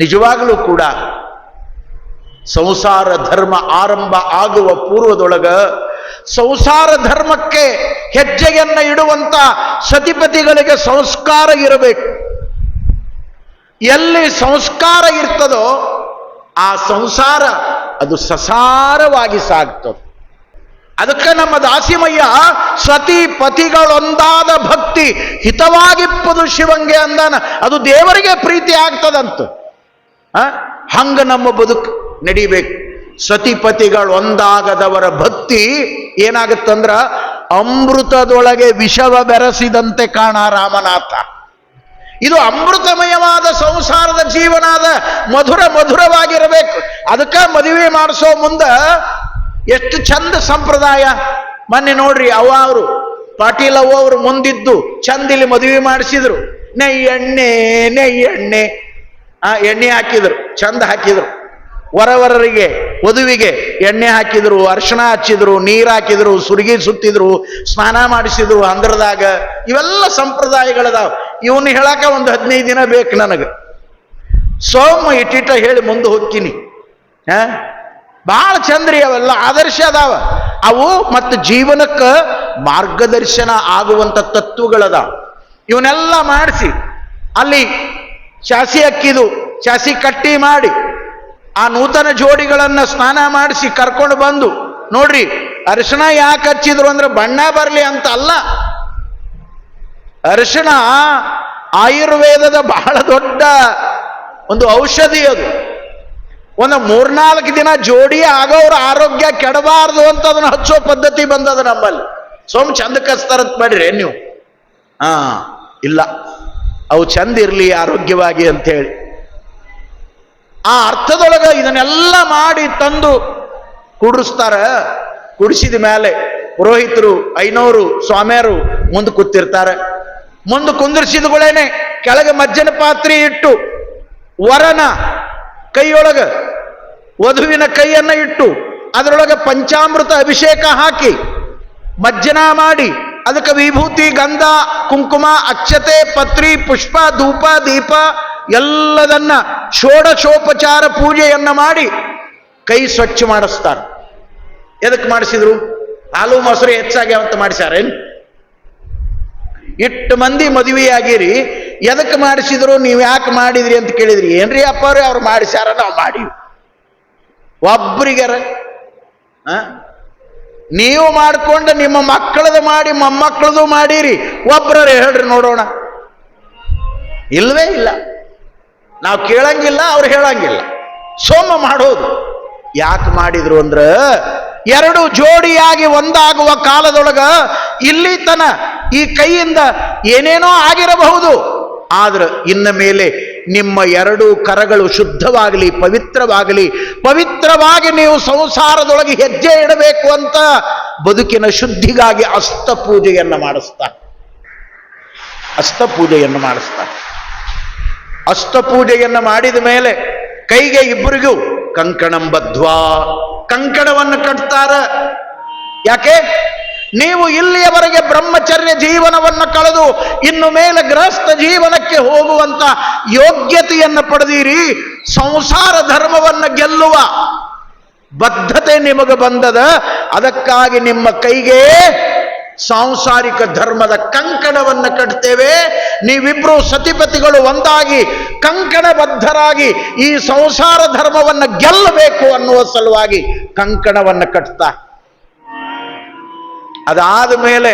ನಿಜವಾಗಲೂ ಕೂಡ ಸಂಸಾರ ಧರ್ಮ ಆರಂಭ ಆಗುವ ಪೂರ್ವದೊಳಗ ಸಂಸಾರ ಧರ್ಮಕ್ಕೆ ಹೆಜ್ಜೆಯನ್ನ ಇಡುವಂತ ಸತಿಪತಿಗಳಿಗೆ ಸಂಸ್ಕಾರ ಇರಬೇಕು. ಎಲ್ಲಿ ಸಂಸ್ಕಾರ ಇರ್ತದೋ ಆ ಸಂಸಾರ ಅದು ಸಸಾರವಾಗಿ ಸಾಗ್ತದೆ. ಅದಕ್ಕೆ ನಮ್ಮ ದಾಸಿಮಯ್ಯ ಸತಿ ಪತಿಗಳೊಂದಾದ ಭಕ್ತಿ ಹಿತವಾಗಿಪ್ಪದು ಶಿವಂಗೆ ಅಂದಾನ. ಅದು ದೇವರಿಗೆ ಪ್ರೀತಿ ಆಗ್ತದಂತ? ಹಂಗ ನಮ್ಮ ಬದುಕು ನಡಿಬೇಕು. ಸತಿಪತಿಗಳು ಒಂದಾಗದವರ ಭಕ್ತಿ ಏನಾಗುತ್ತಂದ್ರ ಅಮೃತದೊಳಗೆ ವಿಷವ ಬೆರೆಸಿದಂತೆ ಕಾಣ ರಾಮನಾಥ. ಇದು ಅಮೃತಮಯವಾದ ಸಂಸಾರದ ಜೀವನದ ಮಧುರ ಮಧುರವಾಗಿರಬೇಕು. ಅದಕ್ಕೆ ಮದುವೆ ಮಾಡಿಸೋ ಮುಂದ ಎಷ್ಟು ಚಂದ ಸಂಪ್ರದಾಯ. ಮೊನ್ನೆ ನೋಡ್ರಿ ಅವ ಅವರು, ಪಾಟೀಲ್ ಅವ್ವ ಅವರು ಮುಂದಿದ್ದು ಚಂದಿಲಿ ಮದುವೆ ಮಾಡಿಸಿದ್ರು. ನೈ ಎಣ್ಣೆ ನೈ ಎಣ್ಣೆ. ಆ ಎಣ್ಣೆ ಹಾಕಿದ್ರು, ಚಂದ ಹಾಕಿದ್ರು. ವರವರರಿಗೆ ವಧುವಿಗೆ ಎಣ್ಣೆ ಹಾಕಿದ್ರು ಅರ್ಶನ ಹಚ್ಚಿದ್ರು, ನೀರು ಹಾಕಿದ್ರು, ಸುರುಗಿ ಸುತ್ತಿದ್ರು, ಸ್ನಾನ ಮಾಡಿಸಿದ್ರು, ಅಂದ್ರದಾಗ ಇವೆಲ್ಲ ಸಂಪ್ರದಾಯಗಳದಾವ. ಇವನು ಹೇಳಕ ಒಂದು ಹದಿನೈದು ದಿನ ಬೇಕು ನನಗೆ. ಸೋಮ ಇಟ್ಟಿಟ ಹೇಳಿ ಮುಂದೆ ಹೋಗ್ತೀನಿ. ಹಾ? ಬಹಳ ಚಂದ್ರಿ ಅವೆಲ್ಲ, ಆದರ್ಶ ಅದಾವ. ಅವು ಮತ್ತು ಜೀವನಕ್ಕೆ ಮಾರ್ಗದರ್ಶನ ಆಗುವಂತ ತತ್ವಗಳದಾವ. ಇವನ್ನೆಲ್ಲ ಮಾಡಿಸಿ, ಅಲ್ಲಿ ಶಾಸಿ ಅಕ್ಕಿದು ಶಾಸಿ ಕಟ್ಟಿ ಮಾಡಿ, ಆ ನೂತನ ಜೋಡಿಗಳನ್ನ ಸ್ನಾನ ಮಾಡಿಸಿ ಕರ್ಕೊಂಡು ಬಂದು, ನೋಡ್ರಿ, ಅರಿಶಿಣ ಯಾಕೆ ಹಚ್ಚಿದ್ರು ಅಂದ್ರೆ ಬಣ್ಣ ಬರಲಿ ಅಂತ ಅಲ್ಲ. ಅರಿಶಿಣ ಆಯುರ್ವೇದದ ಬಹಳ ದೊಡ್ಡ ಒಂದು ಔಷಧಿ ಅದು. ಒಂದು ಮೂರ್ನಾಲ್ಕು ದಿನ ಜೋಡಿ ಆಗೋವ್ರ ಆರೋಗ್ಯ ಕೆಡಬಾರ್ದು ಅಂತ ಅದನ್ನ ಹಚ್ಚೋ ಪದ್ಧತಿ ಬಂದದ ನಮ್ಮಲ್ಲಿ. ಸೋಮ್ ಚಂದ ಕಸ್ತಾರಂತ ಮಾಡ್ರಿ ನೀವು? ಹಾ, ಇಲ್ಲ. ಅವು ಚಂದ ಇರಲಿ, ಆರೋಗ್ಯವಾಗಿ ಅಂತ ಹೇಳಿ ಆ ಅರ್ಥದೊಳಗೆ ಇದನ್ನೆಲ್ಲ ಮಾಡಿ ತಂದು ಕುಡಿಸ್ತಾರ ಕುಡಿಸಿದ ಮೇಲೆ ಪುರೋಹಿತರು, ಐನೋರು, ಸ್ವಾಮಿಯರು ಮುಂದೆ ಕೂತಿರ್ತಾರೆ. ಮುಂದೆ ಕುಂದಿರ್ಸಿದಗಳೇನೆ ಕೆಳಗೆ ಮಜ್ಜನ ಪಾತ್ರೆ ಇಟ್ಟು ವರನ ಕೈಯೊಳಗ, ವಧುವಿನ ಕೈಯನ್ನ ಇಟ್ಟು, ಅದರೊಳಗೆ ಪಂಚಾಮೃತ ಅಭಿಷೇಕ ಹಾಕಿ ಮಜ್ಜನ ಮಾಡಿ ಅದಕ್ಕೆ ವಿಭೂತಿ, ಗಂಧ, ಕುಂಕುಮ, ಅಕ್ಷತೆ, ಪತ್ರಿ, ಪುಷ್ಪ, ಧೂಪ, ದೀಪ, ಎಲ್ಲದನ್ನ ಷೋಡಶೋಪಚಾರ ಪೂಜೆಯನ್ನ ಮಾಡಿ ಕೈ ಸ್ವಚ್ಛ ಮಾಡಿಸ್ತಾರೆ. ಎದಕ್ಕೆ ಮಾಡಿಸಿದ್ರು? ಹಾಲು ಮೊಸರು ಹೆಚ್ಚಾಗಿ ಅಂತ ಮಾಡಿಸ್ಯಾರೇನು ಇಟ್ಟು ಮಂದಿ ಮದುವೆಯಾಗಿರಿ ಎದಕ್ಕೆ ಮಾಡಿಸಿದ್ರು, ನೀವು ಯಾಕೆ ಮಾಡಿದ್ರಿ ಅಂತ ಕೇಳಿದ್ರಿ. ಏನ್ರಿ ಅಪ್ಪ ಅವ್ರು ಮಾಡಿಸ್ಯಾರ, ನಾವು ಮಾಡಿ ಒಬ್ರಿಗಾರ, ಆ? ನೀವು ಮಾಡಿಕೊಂಡು ನಿಮ್ಮ ಮಕ್ಕಳದು ಮಾಡಿ, ಮೊಮ್ಮಕ್ಕಳದು ಮಾಡಿರಿ. ಒಬ್ಬರೇ ಹೇಳ್ರಿ ನೋಡೋಣ. ಇಲ್ಲವೇ ಇಲ್ಲ. ನಾವು ಕೇಳಂಗಿಲ್ಲ, ಅವ್ರು ಹೇಳಂಗಿಲ್ಲ. ಸೋಮ ಮಾಡೋದು. ಯಾಕೆ ಮಾಡಿದ್ರು ಅಂದ್ರೆ, ಎರಡು ಜೋಡಿಯಾಗಿ ಒಂದಾಗುವ ಕಾಲದೊಳಗ ಇಲ್ಲಿ ತನ ಈ ಕೈಯಿಂದ ಏನೇನೋ ಆಗಿರಬಹುದು. ಆದ್ರೆ ಇನ್ನ ಮೇಲೆ ನಿಮ್ಮ ಎರಡು ಕರಗಳು ಶುದ್ಧವಾಗಲಿ, ಪವಿತ್ರವಾಗಲಿ, ಪವಿತ್ರವಾಗಿ ನೀವು ಸಂಸಾರದೊಳಗೆ ಹೆಜ್ಜೆ ಇಡಬೇಕು ಅಂತ ಬದುಕಿನ ಶುದ್ಧಿಗಾಗಿ ಅಸ್ತ ಪೂಜೆಯನ್ನು ಮಾಡಿಸ್ತಾ ಅಸ್ತ ಪೂಜೆಯನ್ನು ಮಾಡಿಸ್ತಾರೆ. ಅಸ್ತ ಪೂಜೆಯನ್ನು ಮಾಡಿದ ಮೇಲೆ ಕೈಗೆ ಇಬ್ಬರಿಗೂ ಕಂಕಣಂ ಬದ್ವಾ ಕಂಕಣವನ್ನು ಕಟ್ತಾರ. ಯಾಕೆ? ನೀವು ಇಲ್ಲಿಯವರೆಗೆ ಬ್ರಹ್ಮಚರ್ಯ ಜೀವನವನ್ನು ಕಳೆದು ಇನ್ನು ಮೇಲೆ ಗೃಹಸ್ಥ ಜೀವನಕ್ಕೆ ಹೋಗುವಂತ ಯೋಗ್ಯತೆಯನ್ನು ಪಡೆದಿರಿ, ಸಂಸಾರ ಧರ್ಮವನ್ನು ಗೆಲ್ಲುವ ಬದ್ಧತೆ ನಿಮಗೆ ಬಂದದ. ಅದಕ್ಕಾಗಿ ನಿಮ್ಮ ಕೈಗೆ ಸಾಂಸಾರಿಕ ಧರ್ಮದ ಕಂಕಣವನ್ನು ಕಟ್ತೇವೆ. ನೀವಿಬ್ರು ಸತಿಪತಿಗಳು ಒಂದಾಗಿ ಕಂಕಣಬದ್ಧರಾಗಿ ಈ ಸಂಸಾರ ಧರ್ಮವನ್ನು ಗೆಲ್ಲಬೇಕು ಅನ್ನುವ ಸಲುವಾಗಿ ಕಂಕಣವನ್ನು ಕಟ್ತಾ ಅದಾದ ಮೇಲೆ,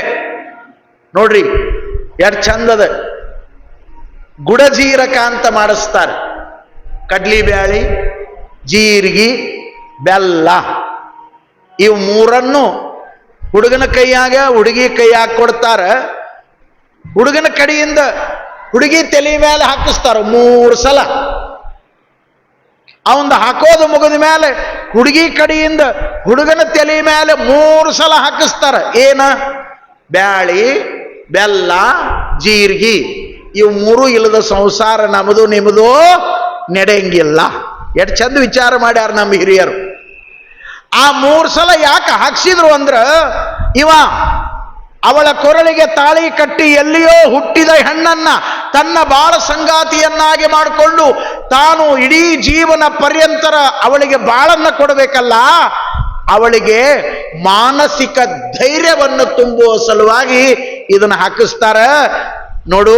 ನೋಡ್ರಿ, ಎರಡು ಚಂದದ ಗುಡಜೀರಕ ಅಂತ ಮಾಡಿಸ್ತಾರೆ. ಕಡ್ಲಿ ಬ್ಯಾಳಿ, ಜೀರಿಗೆ, ಬೆಲ್ಲ. ಇವು ಮೂರನ್ನು ಹುಡುಗನ ಕೈಯಾಗ, ಹುಡುಗಿ ಕೈಯಾಗ ಕೊಡ್ತಾರ. ಹುಡುಗನ ಕಡೆಯಿಂದ ಹುಡುಗಿ ತಲೆ ಮೇಲೆ ಹಾಕಿಸ್ತಾರ ಮೂರು ಸಲ. ಅವಂದು ಹಾಕೋದು ಮುಗಿದ ಮೇಲೆ ಹುಡುಗಿ ಕಡೆಯಿಂದ ಹುಡುಗನ ತಲೆ ಮೇಲೆ ಮೂರು ಸಲ ಹಾಕಿಸ್ತಾರ. ಏನ? ಬ್ಯಾಳಿ, ಬೆಲ್ಲ, ಜೀರಿಗೆ. ಇವು ಮೂರು ಇಲ್ಲದ ಸಂಸಾರ ನಮ್ಮದು ನಿಮ್ಮದು ನಡೆಯಂಗಿಲ್ಲ. ಎಷ್ಟು ಚಂದ ವಿಚಾರ ಮಾಡ್ಯಾರ ನಮ್ಮ ಹಿರಿಯರು. ಆ ಮೂರು ಸಲ ಯಾಕೆ ಹಾಕ್ಸಿದ್ರು ಅಂದ್ರ, ಇವ ಅವಳ ಕೊರಳಿಗೆ ತಾಳಿ ಕಟ್ಟಿ ಎಲ್ಲಿಯೋ ಹುಟ್ಟಿದ ಹೆಣ್ಣನ್ನ ತನ್ನ ಬಾಳ ಸಂಗಾತಿಯನ್ನಾಗಿ ಮಾಡಿಕೊಂಡು ತಾನು ಇಡೀ ಜೀವನ ಪರ್ಯಂತರ ಅವಳಿಗೆ ಬಾಳನ್ನ ಕೊಡಬೇಕಲ್ಲ, ಅವಳಿಗೆ ಮಾನಸಿಕ ಧೈರ್ಯವನ್ನು ತುಂಬುವ ಸಲುವಾಗಿ ಇದನ್ನ ಹಾಕಿಸ್ತಾರ. ನೋಡು,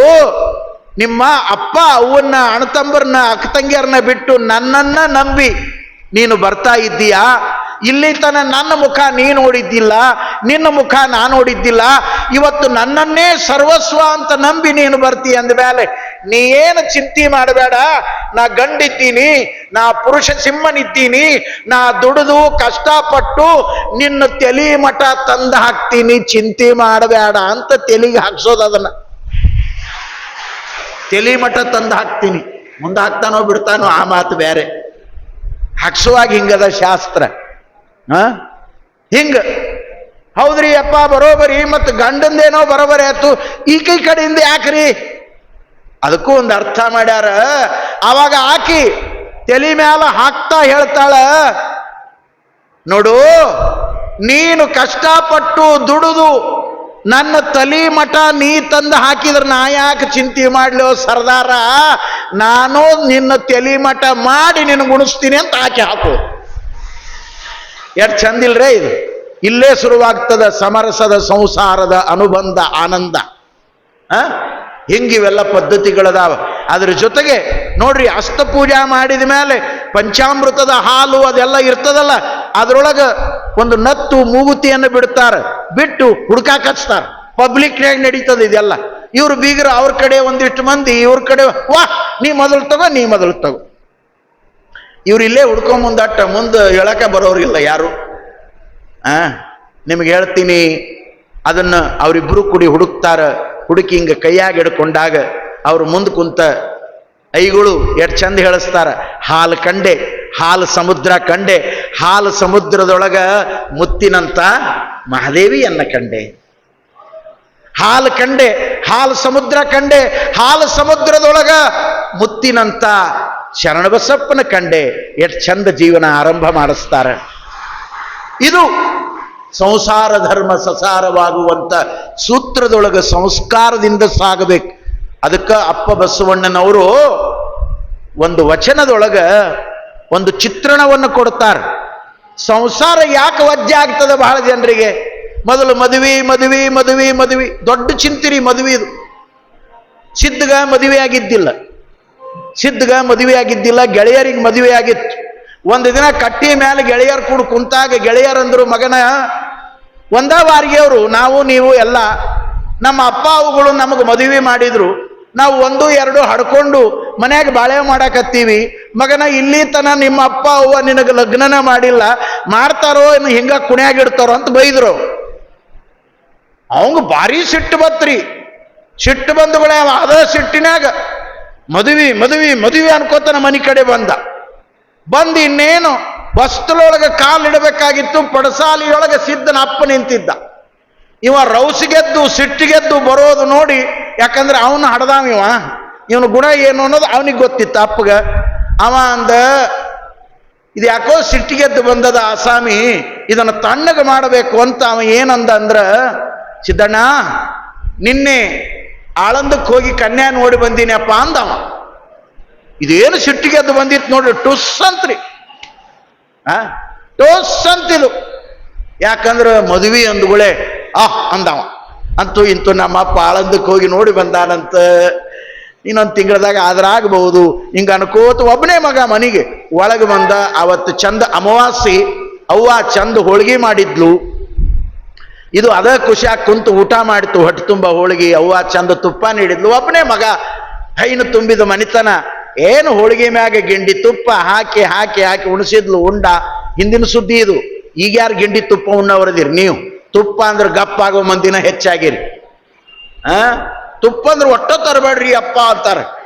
ನಿಮ್ಮ ಅಪ್ಪ ಅವನ್ನ ಅಣ್ಣತಂಬರನ್ನ ಅಕ್ಕತಂಗಿಯರನ್ನ ಬಿಟ್ಟು ನನ್ನನ್ನ ನಂಬಿ ನೀನು ಬರ್ತಾ ಇದ್ದೀಯಾ? ಇಲ್ಲಿ ತನ ನನ್ನ ಮುಖ ನೀ ನೋಡಿದ್ದಿಲ್ಲ, ನಿನ್ನ ಮುಖ ನಾ ನೋಡಿದ್ದಿಲ್ಲ, ಇವತ್ತು ನನ್ನನ್ನೇ ಸರ್ವಸ್ವ ಅಂತ ನಂಬಿ ನೀನು ಬರ್ತೀಯ ಅಂದಮೇಲೆ ನೀ ಏನು ಚಿಂತೆ ಮಾಡಬೇಡ, ನಾ ಗಂಡಿದ್ದೀನಿ, ನಾ ಪುರುಷ ಸಿಂಹನಿದ್ದೀನಿ, ನಾ ದುಡಿದು ಕಷ್ಟಪಟ್ಟು ನಿನ್ನ ತೆಲಿ ಮಠ ತಂದು ಹಾಕ್ತೀನಿ, ಚಿಂತೆ ಮಾಡಬೇಡ ಅಂತ ತೆಲಿಗೆ ಹಾಕ್ಸೋದು ಅದನ್ನ. ತೆಲಿ ಮಠ ತಂದು ಹಾಕ್ತೀನಿ, ಮುಂದೆ ಹಾಕ್ತಾನೋ ಬಿಡ್ತಾನೋ ಆ ಮಾತು ಬೇರೆ. ಹಾಕ್ಸುವಾಗ ಹಿಂಗದ ಶಾಸ್ತ್ರ. ಹಿಂಗ. ಹೌದ್ರಿ ಅಪ್ಪ, ಬರೋಬರಿ ಮತ್ತು ಗಂಡಂದೇನೋ ಬರೋಬರಿ ಆಯ್ತು. ಈ ಕೈ ಕಡೆಯಿಂದ ಯಾಕ್ರಿ? ಅದಕ್ಕೂ ಒಂದು ಅರ್ಥ ಮಾಡ್ಯಾರ. ಆವಾಗ ಆಕಿ ತಲೆ ಮ್ಯಾಲ ಹಾಕ್ತಾ ಹೇಳ್ತಾಳ, ನೋಡು, ನೀನು ಕಷ್ಟಪಟ್ಟು ದುಡಿದು ನನ್ನ ತಲಿ ಮಠ ನೀ ತಂದು ಹಾಕಿದ್ರೆ ನಾ ಯಾಕೆ ಚಿಂತೆ ಮಾಡ್ಲೋ ಸರ್ದಾರ? ನಾನು ನಿನ್ನ ತಲಿ ಮಠ ಮಾಡಿ ನಿನ್ನ ಗುಣಿಸ್ತೀನಿ ಅಂತ ಹಾಕಿ ಹಾಕು. ಎಷ್ಟು ಚಂದಿಲ್ರೇ ಇದು? ಇಲ್ಲೇ ಶುರುವಾಗ್ತದ ಸಮರಸದ ಸಂಸಾರದ ಅನುಬಂಧ ಆನಂದ? ಹಿಂಗಿವೆಲ್ಲ ಪದ್ಧತಿಗಳದಾವ. ಅದ್ರ ಜೊತೆಗೆ ನೋಡ್ರಿ ಅಷ್ಟ ಪೂಜಾ ಮಾಡಿದ ಮೇಲೆ ಪಂಚಾಮೃತದ ಹಾಲು ಅದೆಲ್ಲ ಇರ್ತದಲ್ಲ, ಅದರೊಳಗೆ ಒಂದು ನತ್ತು ಮೂಗುತಿಯನ್ನು ಬಿಡ್ತಾರೆ, ಬಿಟ್ಟು ಹುಡುಕಾಕ ಹಚ್ತಾರೆ ಪಬ್ಲಿಕ್ನಾಗ ನಡೀತದ ಇದೆಲ್ಲ. ಇವ್ರು ಬೀಗರು ಅವ್ರ ಕಡೆ ಒಂದಿಷ್ಟು ಮಂದಿ, ಇವ್ರ ಕಡೆ ವಾ ನೀ ಮೊದಲು ತಗೋ, ನೀ ಮೊದಲು ತಗೋ. ಇವ್ರು ಇಲ್ಲೇ ಹುಡ್ಕೊಂಡ್ ಮುಂದಟ್ಟ ಮುಂದೆ ಹೇಳಕ್ಕೆ ಬರೋರಿಲ್ಲ ಯಾರು? ಆ? ನಿಮ್ಗೆ ಹೇಳ್ತೀನಿ, ಅದನ್ನ ಅವರಿಬ್ರು ಕುಡಿ ಹುಡುಕ್ತಾರ. ಹುಡುಕಿ ಹಿಂಗೆ ಕೈಯಾಗ ಹಿಡ್ಕೊಂಡಾಗ ಅವ್ರು ಮುಂದೆ ಕುಂತ ಐಗಳು ಎಷ್ಟು ಚಂದ ಹೇಳಿಸ್ತಾರ. ಹಾಲು ಕಂಡೆ, ಹಾಲು ಸಮುದ್ರ ಕಂಡೆ, ಹಾಲು ಸಮುದ್ರದೊಳಗ ಮುತ್ತಿನಂತ ಮಹಾದೇವಿಯನ್ನ ಕಂಡೆ. ಹಾಲು ಕಂಡೆ, ಹಾಲು ಸಮುದ್ರ ಕಂಡೆ, ಹಾಲು ಸಮುದ್ರದೊಳಗ ಮುತ್ತಿನಂತ ಶರಣಬಸಪ್ಪನ ಕಂಡೆ ಎಷ್ಟು ಚಂದ ಜೀವನ ಆರಂಭ ಮಾಡಿಸ್ತಾರೆ. ಇದು ಸಂಸಾರ ಧರ್ಮ ಸಸಾರವಾಗುವಂತ ಸೂತ್ರದೊಳಗೆ ಸಂಸ್ಕಾರದಿಂದ ಸಾಗಬೇಕು. ಅದಕ್ಕೆ ಅಪ್ಪ ಬಸವಣ್ಣನವರು ಒಂದು ವಚನದೊಳಗೆ ಒಂದು ಚಿತ್ರಣವನ್ನು ಕೊಡ್ತಾರೆ. ಸಂಸಾರ ಯಾಕೆ ವಜ್ಜೆ ಆಗ್ತದೆ ಬಹಳ ಜನರಿಗೆ? ಮೊದಲು ಮದುವೆ ಮದುವೆ ಮದುವೆ ಮದುವೆ. ದೊಡ್ಡ ಚಿಂತಿರಿ ಮದುವೆ ಇದು. ಸಿದ್ಧಗ ಮದುವೆ ಆಗಿದ್ದಿಲ್ಲ ಸಿದ್ಧಗ ಮದುವೆ ಆಗಿದ್ದಿಲ್ಲ ಗೆಳೆಯರಿಗೆ ಮದುವೆ ಆಗಿತ್ತು ಒಂದು ದಿನ ಕಟ್ಟಿ ಮೇಲೆ ಗೆಳೆಯರು ಕೂಡ ಕುಂತಾಗ ಗೆಳೆಯರಂದ್ರು ಮಗನ, ಒಂದ ಬಾರಿಗೆ ಅವರು, ನಾವು, ನೀವು ಎಲ್ಲ, ನಮ್ಮ ಅಪ್ಪ ಅವುಗಳು ನಮಗೆ ಮದುವೆ ಮಾಡಿದ್ರು. ನಾವು ಒಂದು, ಎರಡು ಹಡ್ಕೊಂಡು ಮನ್ಯಾಗ ಬಾಳೆ ಮಾಡಾಕತ್ತೀವಿ. ಮಗನ, ಇಲ್ಲಿ ತನ ನಿಮ್ಮ ಅಪ್ಪ ಅವ್ವ ನಿನಗೆ ಲಗ್ನನ ಮಾಡಿಲ್ಲ. ಮಾಡ್ತಾರೋ ಇನ್ನು ಹಿಂಗ ಕುಣ್ಯಾಗಿಡ್ತಾರೋ ಅಂತ ಬೈದ್ರು ಅವಂಗ ಭಾರಿ ಸಿಟ್ಟು ಬತ್ರಿ. ಸಿಟ್ಟು ಬಂದುಗಳೇ ಅದ ಸಿಟ್ಟಿನಾಗ ಮದುವೆ ಮದುವೆ ಮದುವೆ ಅನ್ಕೋತಾನ ಮನೆ ಕಡೆ ಬಂದ. ಬಂದು ಇನ್ನೇನು ವಸ್ತುಲೊಳಗೆ ಕಾಲಿಡಬೇಕಾಗಿತ್ತು ಪಡಸಾಲಿಯೊಳಗೆ ಸಿದ್ಧನ ಅಪ್ಪ ನಿಂತಿದ್ದ. ಇವ ರೌಸಿಗೆದ್ದು, ಸಿಟ್ಟಿಗೆದ್ದು ಬರೋದು ನೋಡಿ, ಯಾಕಂದ್ರೆ ಅವನು ಹಡ್ದಾವ ಇವ. ಇವನ ಗುಣ ಏನು ಅನ್ನೋದು ಅವನಿಗೆ ಗೊತ್ತಿತ್ತು ಅಪ್ಪಗ. ಅವ ಅಂದ, ಇದು ಯಾಕೋ ಸಿಟ್ಟಿಗೆದ್ದು ಬಂದದ ಆಸಾಮಿ, ಇದನ್ನು ತಣ್ಣಗೆ ಮಾಡಬೇಕು ಅಂತ ಅವ ಏನಂದ ಅಂದ್ರ, ಸಿದ್ದಣ್ಣ, ನಿನ್ನೆ ಆಳಂದಕ್ಕೆ ಹೋಗಿ ಕನ್ಯಾ ನೋಡಿ ಬಂದೀನಪ್ಪ ಅಂದವ. ಇದೇನು ಸಿಟ್ಟಿಗೆದ್ದು ಬಂದಿತ್ತು ನೋಡ್ರಿ, ಟುಸ್ ಅಂತ್ರಿ. ಆ? ಟೋಸ್ ಅಂತಿದು. ಯಾಕಂದ್ರೆ ಮದುವೆ ಅಂದ್ಗುಳೆ ಆಹ್ ಅಂದವ. ಅಂತೂ ಇಂತೂ ನಮ್ಮ ಅಪ್ಪ ಆಳಂದಕ್ಕೆ ಹೋಗಿ ನೋಡಿ ಬಂದಾನಂತ. ಇನ್ನೊಂದು ತಿಂಗಳದಾಗ ಆದ್ರಾಗಬಹುದು ಹಿಂಗ ಅನ್ಕೋತ ಒಬ್ಬನೇ ಮಗ ಮನೆಗೆ. ಒಳಗೆ ಬಂದ, ಅವತ್ತು ಚಂದ ಅಮಾವಾಸಿ ಅವ್ವ ಚಂದ ಹೋಳಿಗೆ ಮಾಡಿದ್ಲು. ಇದು ಅದ ಖುಷಿಯಾಗಿ ಕುಂತು ಊಟ ಮಾಡಿತು, ಹೊಟ್ಟೆ ತುಂಬ ಹೋಳಿಗೆ, ಅವ್ವ ಚಂದ ತುಪ್ಪ ನೀಡಿದ್ಲು ಒಬ್ಬನೇ ಮಗ ಹೈನು ತುಂಬಿದ ಮನಿತನ. ಏನು ಹೋಳಿಗೆ ಮ್ಯಾಗ ಗಿಂಡಿ ತುಪ್ಪ ಹಾಕಿ ಹಾಕಿ ಹಾಕಿ ಉಣಿಸಿದ್ಲು ಉಂಡ. ಹಿಂದಿನ ಸುದ್ದಿ ಇದು. ಈಗ ಯಾರು ಗಿಂಡಿ ತುಪ್ಪ ಉಣ್ಣವರದಿರಿ? ನೀವು. ತುಪ್ಪ ಅಂದ್ರೆ ಗಪ್ಪ ಆಗೋ ಮಂದಿನ ಹೆಚ್ಚಾಗಿರಿ. ಆ? ತುಪ್ಪ ಅಂದ್ರೆ ಒಟ್ಟ ತರಬೇಡ್ರಿ ಅಪ್ಪ ಅಂತಾರೆ.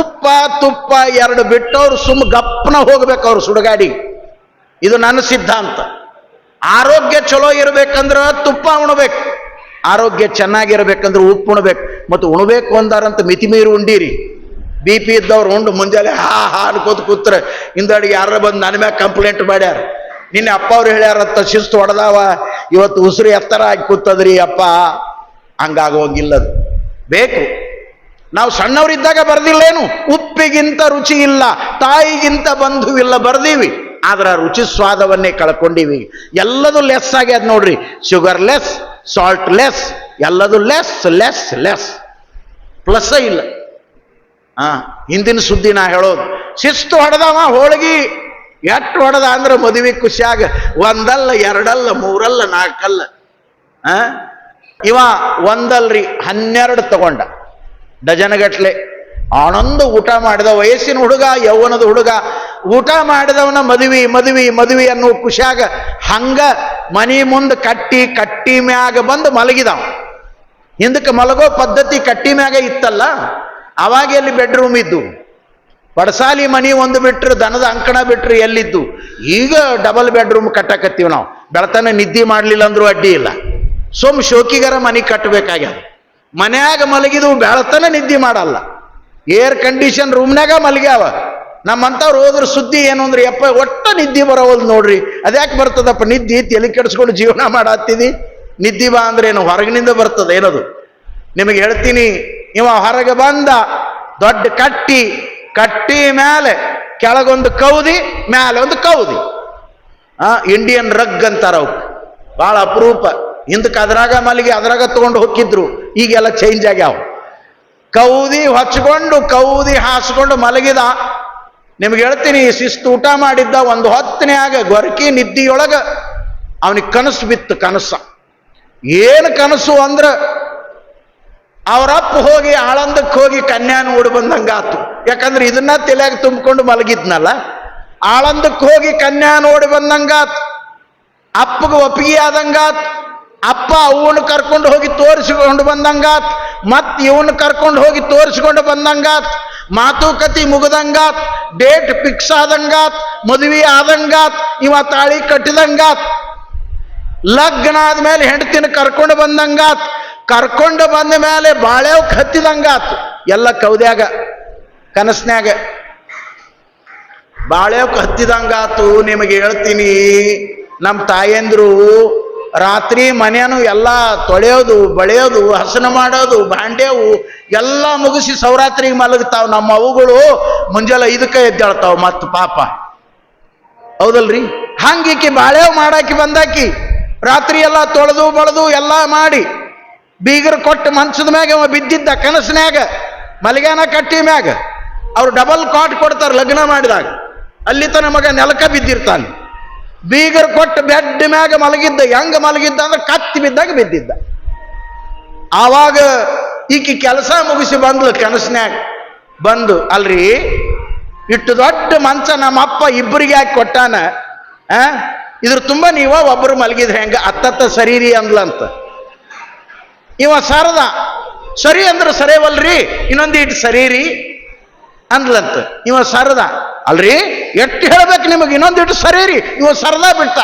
ಉಪ್ಪ, ತುಪ್ಪ ಎರಡು ಬಿಟ್ಟವ್ರು ಸುಮ್ಮ ಗಪ್ಪನ ಹೋಗ್ಬೇಕು ಅವ್ರು ಸುಡಗಾಡಿ ಇದು ನನ್ನ ಸಿದ್ಧಾಂತ. ಆರೋಗ್ಯ ಚಲೋ ಇರ್ಬೇಕಂದ್ರೆ ತುಪ್ಪ ಉಣಬೇಕು. ಆರೋಗ್ಯ ಚೆನ್ನಾಗಿರ್ಬೇಕಂದ್ರೆ ಉಪ್ಪು ಉಣ್ಬೇಕು. ಮತ್ತು ಉಣಬೇಕು ಅಂದಾರಂತ ಮಿತಿ ಮೀರಿ ಉಂಡಿರಿ. ಬಿ ಪಿ ಇದ್ದವ್ರು ಉಂಡು ಮುಂಜಾನೆ ಹಾ ಹಾ ಅನ್ಕೋತ ಕೂತ್ರೆ ಹಿಂದಡಿಗೆ ಯಾರು ಬಂದು ನನ್ನ ಮ್ಯಾಗ ಕಂಪ್ಲೇಂಟ್ ಮಾಡ್ಯಾರ. ನಿನ್ನೆ ಅಪ್ಪ ಅವ್ರು ಹೇಳ್ಯಾರಂತ ಶಿಸ್ತು ಹೊಡೆದಾವ. ಇವತ್ತು ಉಸಿರು ಎತ್ತರ ಆಗಿ ಕೂತದ್ರಿ ಅಪ್ಪ. ಹಂಗಾಗೋಗಿಲ್ಲದು ಬೇಕು. ನಾವು ಸಣ್ಣವರಿದ್ದಾಗ ಬರ್ದಿಲ್ಲೇನು? ಉಪ್ಪಿಗಿಂತ ರುಚಿ ಇಲ್ಲ. ತಾಯಿಗಿಂತ ಬಂಧುವಿಲ್ಲ, ಬರ್ದೀವಿ. ಆದ್ರೆ ರುಚಿ ಸ್ವಾದವನ್ನೇ ಕಳ್ಕೊಂಡಿವಿ. ಎಲ್ಲದು ಲೆಸ್ ಆಗ್ಯದ ನೋಡ್ರಿ. ಶುಗರ್ ಲೆಸ್ ಸಾಲ್ಟ್ ಲೆಸ್ ಎಲ್ಲದು ಲೆಸ್ ಲೆಸ್ ಲೆಸ್ ಪ್ಲಸ್ ಇಲ್ಲ. ಆ, ಹಿಂದಿನ ಸುದ್ದಿ ನಾ ಹೇಳೋದು. ಶಿಸ್ತು ಹೊಡೆದವ ಹೋಳ್ಗಿ. ಎಷ್ಟು ಹೊಡೆದ ಅಂದ್ರೆ ಮದುವೆ ಖುಷಿಯಾಗ ಒಂದಲ್ಲ, ಎರಡಲ್ಲ, ಮೂರಲ್ಲ, ನಾಲ್ಕಲ್ಲ. ಆ? ಇವ ಒಂದಲ್ರಿ, ಹನ್ನೆರಡು ತಗೊಂಡ. ಡಜನ್ಗಟ್ಲೆ. ಆನಂದ ಊಟ ಮಾಡಿದ ವಯಸ್ಸಿನ ಹುಡುಗ, ಯೌವನದ ಹುಡುಗ. ಊಟ ಮಾಡಿದವನ ಮದುವೆ ಮದುವೆ ಮದುವೆ ಅನ್ನೋ ಖುಷಿಯಾಗ ಹಂಗ ಮನಿ ಮುಂದೆ ಕಟ್ಟಿ ಕಟ್ಟಿ ಮ್ಯಾಗ ಬಂದು ಮಲಗಿದವ. ಹಿಂದಕ್ಕೆ ಮಲಗೋ ಪದ್ಧತಿ ಕಟ್ಟಿ ಮ್ಯಾಗ ಇತ್ತಲ್ಲ, ಅವಾಗ ಎಲ್ಲಿ ಬೆಡ್ರೂಮ್ ಇದ್ದು? ಪಡಸಾಲಿ ಮನಿ ಒಂದು ಬಿಟ್ರು, ದನದ ಅಂಕಣ ಬಿಟ್ರು ಎಲ್ಲಿದ್ದು? ಈಗ ಡಬಲ್ ಬೆಡ್ರೂಮ್ ಕಟ್ಟಕತ್ತೀವಿ ನಾವು. ಬೆಳತನ ನಿದ್ದೆ ಮಾಡಲಿಲ್ಲ ಅಂದ್ರೂ ಅಡ್ಡಿ ಇಲ್ಲ. ಸೋಮ್ ಶೋಕಿಗರ ಮನೆ ಕಟ್ಟಬೇಕಾಗ್ಯದ ಮನ್ಯಾಗ ಮಲಗಿದು ಬೆಳತನ ನಿದ್ದೆ ಮಾಡಲ್ಲ. Air condition ರೂಮ್ನಾಗ ಮಲಗ್ಯಾವ. ನಮ್ಮಂಥವ್ರು ಹೋದ್ರೆ ಸುದ್ದಿ ಏನು ಅಂದ್ರೆ, ಯಪ್ಪ, ಒಟ್ಟ ನಿದ್ದೆ ಬರೋವಲ್ದು ನೋಡ್ರಿ. ಅದ್ಯಾಕೆ ಬರ್ತದಪ್ಪ ನಿದ್ದೆ? ತಲೆ ಕೆಡಿಸ್ಕೊಂಡು ಜೀವನ ಮಾಡಾತ್ತಿದಿ? ನಿದ್ದೆ ಬಾ ಅಂದ್ರೆ ಏನು, ಹೊರಗಿನಿಂದ ಬರ್ತದೆ ಏನದು? ನಿಮಗೆ ಹೇಳ್ತೀನಿ, ಇವ ಹೊರಗೆ ಬಂದ, ದೊಡ್ಡ ಕಟ್ಟಿ ಕಟ್ಟಿ ಮೇಲೆ ಕೆಳಗೊಂದು ಕೌದಿ ಮೇಲೆ ಒಂದು ಕೌದಿ. ಆ ಇಂಡಿಯನ್ ರಗ್ ಅಂತಾರ ಅವು ಭಾಳ ಅಪರೂಪ. ಹಿಂದಕ್ಕೆ ಅದ್ರಾಗ ಮಲ್ಲಿಗೆ ಅದ್ರಾಗ ತಗೊಂಡು ಹೋಗಿದ್ರು ಈಗೆಲ್ಲ ಚೇಂಜ್ ಆಗ್ಯಾವ. ಕೌದಿ ಹೊಚ್ಕೊಂಡು, ಕೌದಿ ಹಾಸ್ಕೊಂಡು ಮಲಗಿದ ನಿಮ್ಗೆ ಹೇಳ್ತೀನಿ ಶಿಸ್ತು ಊಟ ಮಾಡಿದ್ದ ಒಂದು ಹೊತ್ತನ್ಯಾಗ ಗೊರಕಿ ನಿದ್ದಿಯೊಳಗ ಅವನಿಗೆ ಕನಸು ಬಿತ್ತು, ಕನಸ. ಏನು ಕನಸು ಅಂದ್ರ ಅವರಪ್ಪ ಹೋಗಿ, ಆಳಂದಕ್ಕೆ ಹೋಗಿ ಕನ್ಯಾ ನೋಡಿ ಬಂದಂಗಾತು. ಯಾಕಂದ್ರೆ ಇದನ್ನ ತಲೆಯಾಗಿ ತುಂಬಿಕೊಂಡು ಮಲಗಿದ್ನಲ್ಲ, ಆಳಂದಕ್ಕೆ ಹೋಗಿ ಕನ್ಯಾ ನೋಡಿ ಬಂದಂಗಾತು. ಅಪ್ಪಗೆ ಒಪ್ಪಿಗೆ ಆದಂಗಾತು. ಅಪ್ಪ ಅವನು ಕರ್ಕೊಂಡು ಹೋಗಿ ತೋರಿಸಿಕೊಂಡು ಬಂದಂಗಾತ್. ಮತ್ ಇವನು ಕರ್ಕೊಂಡು ಹೋಗಿ ತೋರಿಸಿಕೊಂಡು ಬಂದಂಗಾತ್. ಮಾತುಕತೆ ಮುಗ್ದಂಗಾತ್. ಡೇಟ್ ಫಿಕ್ಸ್ ಆದಂಗಾತ್, ಮದುವೆ ಆದಂಗಾತ್, ಇವ ತಾಳಿ ಕಟ್ಟಿದಂಗಾತ್. ಲಗ್ನ ಆದ್ಮೇಲೆ ಹೆಂಡತಿನ ಕರ್ಕೊಂಡು ಬಂದಂಗಾತ್. ಕರ್ಕೊಂಡು ಬಂದ ಮೇಲೆ ಬಾಳೆವ್ ಹತ್ತಿದಂಗಾತ್. ಎಲ್ಲ ಕೌದ್ಯಾಗ, ಕನಸ್ನ್ಯಾಗ. ಬಾಳೆವ್ ಹತ್ತಿದಂಗಾತು, ನಿಮಗೆ ಹೇಳ್ತೀನಿ ನಮ್ಮ ತಾಯಂದ್ರು ರಾತ್ರಿ ಮನೆಯನ್ನು ಎಲ್ಲ ತೊಳೆಯೋದು, ಬಳೆಯೋದು, ಹಸನ ಮಾಡೋದು ಬಾಂಡ್ಯವು ಎಲ್ಲ ಮುಗಿಸಿ ಸೌರಾತ್ರಿಗೆ ಮಲಗ್ತಾವ ನಮ್ಮ ಅವುಗಳು ಮುಂಜಾನೆ ಇದಕ್ಕೆ ಎದ್ದೇಳ್ತಾವ. ಮತ್ತು ಪಾಪ. ಹೌದಲ್ರಿ? ಹಂಗೀಕಿ ಬಾಳೆವ್ ಮಾಡಾಕಿ ಬಂದಾಕಿ ರಾತ್ರಿ ಎಲ್ಲ ತೊಳೆದು, ಬಳದು ಎಲ್ಲ ಮಾಡಿ ಬೀಗರು ಕೊಟ್ಟು ಮನ್ಸದ ಮ್ಯಾಗ ಬಿದ್ದಿದ್ದ ಕನಸಿನಾಗ ಮಲಗ್ಯಾನ ಕಟ್ಟಿ ಮ್ಯಾಗ, ಅವ್ರು ಡಬಲ್ ಕಾಟ್ ಕೊಡ್ತಾರೆ ಲಗ್ನ ಮಾಡಿದಾಗ. ಅಲ್ಲಿ ತನ ಮಗ ನೆಲಕ ಬಿದ್ದಿರ್ತಾನೆ. ಬೀಗರ್ ಕೊಟ್ಟು ಬೆಡ್ ಮ್ಯಾಗ ಮಲಗಿದ್ದ, ಹೆಂಗ ಮಲಗಿದ್ದ ಅಂದ್ರೆ ಕತ್ತಿ ಬಿದ್ದಾಗ ಬಿದ್ದಿದ್ದ. ಆವಾಗ ಈಕಿ ಕೆಲಸ ಮುಗಿಸಿ ಬಂದ್ಲು ಕನಸಿನ್ಯಾಗ ಬಂದು, ಅಲ್ರಿ, ಇಟ್ಟು ದೊಡ್ಡ ಮಂಚ ನಮ್ಮ ಅಪ್ಪ ಇಬ್ಬರಿಗೆ ಹಾಕಿ ಕೊಟ್ಟಾನ? ಇದ್ರ ತುಂಬ ನೀವ ಒಬ್ಬರು ಮಲಗಿದ್ರೆ ಹೆಂಗ? ಅತ್ತತ್ತ ಸರೀರಿ ಅಂದ್ಲಂತ. ಇವ ಸರದ, ಸರಿ ಅಂದ್ರೆ ಸರಿವಲ್ರಿ ಇನ್ನೊಂದು ಇಟ್ಟು ಸರೀರಿ ಅಂದ್ಲಂತ. ಇವ ಸರದ ಅಲ್ರಿ? ಎಷ್ಟು ಹೇಳ್ಬೇಕು ನಿಮಗೆ ಇನ್ನೊಂದಿಟ್ಟು ಸರೀರಿ ಇವ ಸರದ ಬಿಟ್ಟ.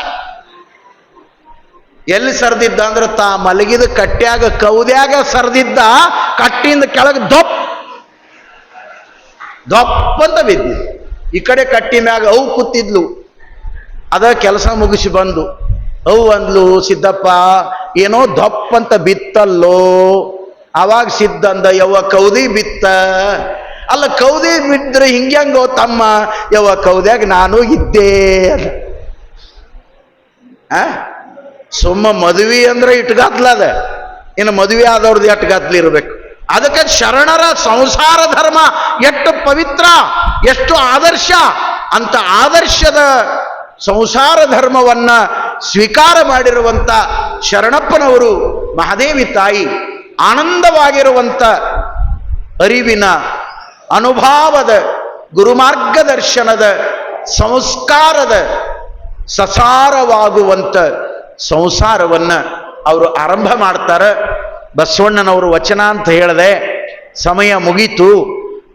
ಎಲ್ಲಿ ಸರದಿದ್ದ ಅಂದ್ರೆ ತಾ ಮಲಗಿದ ಕಟ್ಟ್ಯಾಗ ಕೌದ್ಯಾಗ ಸರದಿದ್ದ ಕಟ್ಟಿಯಿಂದ ಕೆಳಗೆ ದೊಪ್. ದೊಪ್ಪ ಅಂತ ಬಿದ್ದು. ಈ ಕಡೆ ಕಟ್ಟಿ ಮ್ಯಾಗ ಅವು ಕೂತಿದ್ಲು. ಅದ ಕೆಲಸ ಮುಗಿಸಿ ಬಂದು. ಅವು ಅಂದ್ಲು, ಸಿದ್ದಪ್ಪ, ಏನೋ ದೊಪ್ಪ ಅಂತ ಬಿತ್ತಲ್ಲೋ. ಅವಾಗ ಸಿದ್ದಂದ ಯವ್ವ ಕೌದಿ ಬಿತ್ತ. ಅಲ್ಲ ಕೌದೆ ಬಿದ್ದರೆ ಹಿಂಗ್ಯಾಂಗೋ ತಮ್ಮ? ಯಾವ ಕೌದ್ಯಾಗ ನಾನು ಇದ್ದೇ ಅದ ಆ? ಸುಮ್ಮ ಮದುವೆ ಅಂದ್ರೆ ಇಟ್ಗಾತ್ಲದ ಇನ್ನು ಮದುವೆ ಆದವ್ರದ್ದು ಎಟ್ಗಾತ್ಲಿ ಇರಬೇಕು? ಅದಕ್ಕೆ ಶರಣರ ಸಂಸಾರ ಧರ್ಮ ಎಷ್ಟು ಪವಿತ್ರ, ಎಷ್ಟು ಆದರ್ಶ, ಅಂತ ಆದರ್ಶದ ಸಂಸಾರ ಧರ್ಮವನ್ನ ಸ್ವೀಕಾರ ಮಾಡಿರುವಂಥ ಶರಣಪ್ಪನವರು, ಮಹಾದೇವಿ ತಾಯಿ, ಆನಂದವಾಗಿರುವಂತ ಅರಿವಿನ ಅನುಭಾವದ, ಗುರುಮಾರ್ಗದರ್ಶನದ, ಸಂಸ್ಕಾರದ ಸಸಾರವಾಗುವಂಥ ಸಂಸಾರವನ್ನು ಅವರು ಆರಂಭ ಮಾಡ್ತಾರೆ. ಬಸವಣ್ಣನವರು ವಚನ ಅಂತ ಹೇಳಿದೆ, ಸಮಯ ಮುಗೀತು,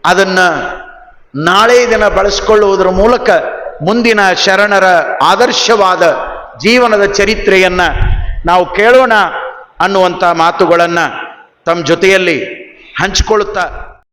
ಅದನ್ನು ನಾಳೆ ದಿನ ಬಳಸ್ಕೊಳ್ಳುವುದರ ಮೂಲಕ ಮುಂದಿನ ಶರಣರ ಆದರ್ಶವಾದ ಜೀವನದ ಚರಿತ್ರೆಯನ್ನು ನಾವು ಕೇಳೋಣ ಅನ್ನುವಂಥ ಮಾತುಗಳನ್ನು ತಮ್ಮ ಜೊತೆಯಲ್ಲಿ ಹಂಚಿಕೊಳ್ಳುತ್ತಾ